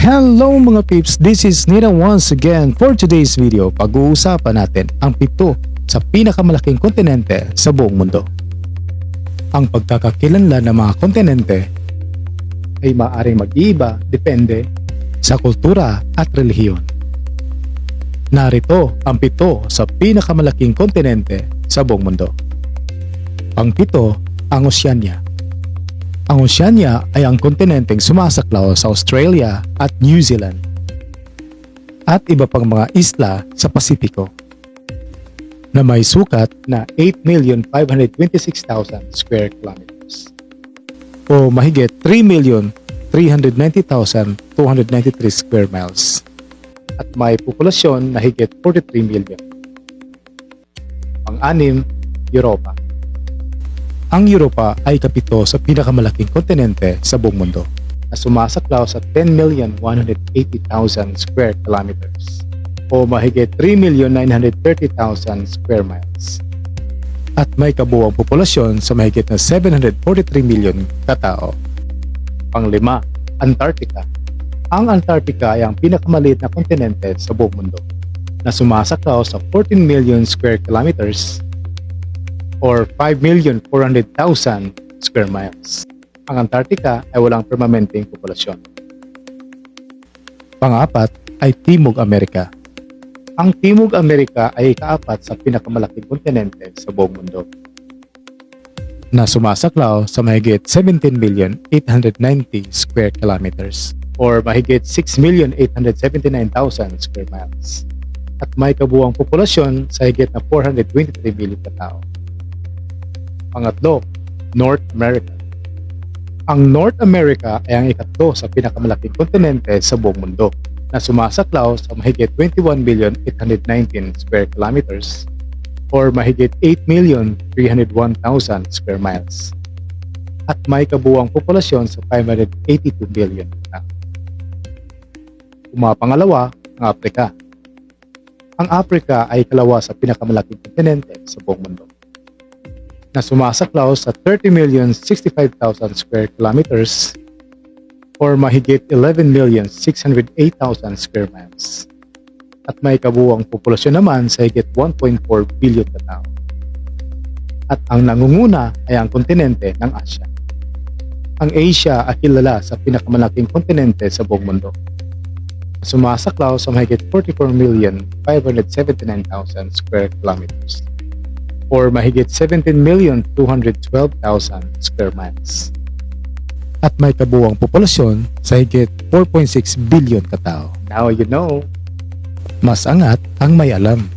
Hello mga peeps, this is Nina once again for today's video. Pag-uusapan natin ang pito sa pinakamalaking kontinente sa buong mundo. Ang pagkakakilanlan ng mga kontinente ay maaaring mag-iiba depende sa kultura at relihiyon. Narito ang pito sa pinakamalaking kontinente sa buong mundo. Pangpito, ang Oceania. Ang Oceania ay ang kontinenteng sumasaklaw sa Australia at New Zealand at iba pang mga isla sa Pasipiko na may sukat na 8,526,000 square kilometers o mahigit 3,390,293 square miles at may populasyon na higit 43 million. Pang-anim, Europa. Ang Europa ay kapito sa pinakamalaking kontinente sa buong mundo na sumasaklaw sa 10,180,000 square kilometers o mahigit 3,930,000 square miles at may kabuang populasyon sa mahigit na 743 million katao. Panglima, Antarctica. Ang Antarctica ay ang pinakamaliit na kontinente sa buong mundo na sumasaklaw sa 14 million square kilometers or 5,400,000 square miles. Ang Antarctica ay walang permanenteng populasyon. Pangapat ay Timog Amerika. Ang Timog Amerika ay ikaapat sa pinakamalaking kontinente sa buong mundo na sumasaklaw sa mahigit 17,890 square kilometers or mahigit 6,879,000 square miles at may kabuang populasyon sa higit na 423 million katao. Pangatlo, North America. Ang North America ay ang ikatlo sa pinakamalaking kontinente sa buong mundo na sumasaklaw sa mahigit 21,819 square kilometers or mahigit 8,301,000 square miles at may kabuang populasyon sa 582 billion na. Pumapangalawa, ang Afrika. Ang Afrika ay kalawa sa pinakamalaking kontinente sa buong mundo na sumasaklaw sa 30,065,000 square kilometers or mahigit 11,608,000 square miles at may kabuang populasyon naman sa higit 1.4 billion katao. At ang nangunguna ay ang kontinente ng Asia. Ang Asia ay kilala sa pinakamalaking kontinente sa buong mundo. Sumasaklaw sa mahigit 44,579,000 square kilometers or mahigit 17,212,000 square miles. At may kabuang populasyon sa higit 4.6 billion katao. Now you know. Mas angat ang may alam.